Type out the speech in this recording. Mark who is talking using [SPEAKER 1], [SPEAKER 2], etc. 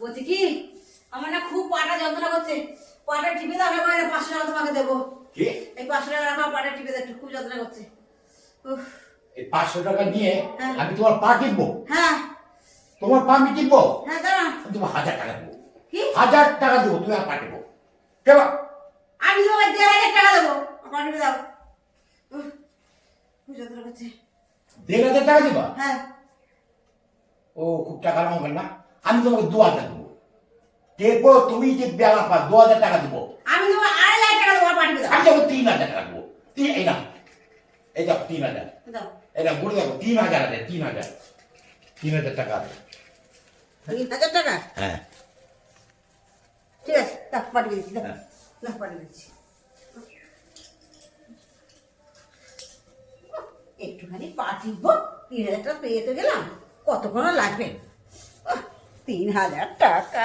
[SPEAKER 1] বলছি কি? আমার না খুব পাটা যন্ত্রণা করছে। পাটা টিপে দাও আমি করে পাঁচশো টাকা তোমাকে দেবো।
[SPEAKER 2] কি?
[SPEAKER 1] এই পাঁচশো টাকা রাখা পাটা টিপে দাও খুব যন্ত্রণা করছে। উফ,
[SPEAKER 2] এই পাঁচশো টাকা নিয়ে
[SPEAKER 1] হ্যাঁ।
[SPEAKER 2] আমি তোমার পা টিপবো?
[SPEAKER 1] হ্যাঁ।
[SPEAKER 2] তোমার পা আমি টিপবো?
[SPEAKER 1] হ্যাঁ দাঁড়া
[SPEAKER 2] তোমার হাজার টাকা দেবো।
[SPEAKER 1] কি?
[SPEAKER 2] হাজার টাকা দেবো তুমি আর পা টিপবো কেবা
[SPEAKER 1] আমি তোমাকে দেড় হাজার টাকা দেবো। আমার টিপে দাও। খুব যন্ত্রণা করছে।
[SPEAKER 2] দেড় হাজার টাকা দিবা?
[SPEAKER 1] হ্যাঁ।
[SPEAKER 2] ও খুব টাকা নেব না? আমি তোমাকে দু হাজার দেবো। টেপো তুমি যে বেলা পা দু হাজার টাকা দেবো।
[SPEAKER 1] আমি তোমাকে আড়াই লাখ টাকা দেবো। টিপে
[SPEAKER 2] আমি যাব তিন হাজার টাকা দেবো। তিন এই না এই দেখো তিন হাজার। এটা দেখো তিন হাজার আছে তিন হাজার। তিন হাজার টাকা আছে।
[SPEAKER 1] তিন হাজার টাকা?
[SPEAKER 2] হ্যাঁ।
[SPEAKER 1] ঠিক আছে দাও পাঠিয়ে দিচ্ছি দাও
[SPEAKER 2] হ্যাঁ।
[SPEAKER 1] পাঠিয়ে দিচ্ছি। একটুখানি পাঠিব তিন হাজার টাকা পেয়ে তো গেলাম। কতক্ষণ লাগবে? তিন হাজার টাকা।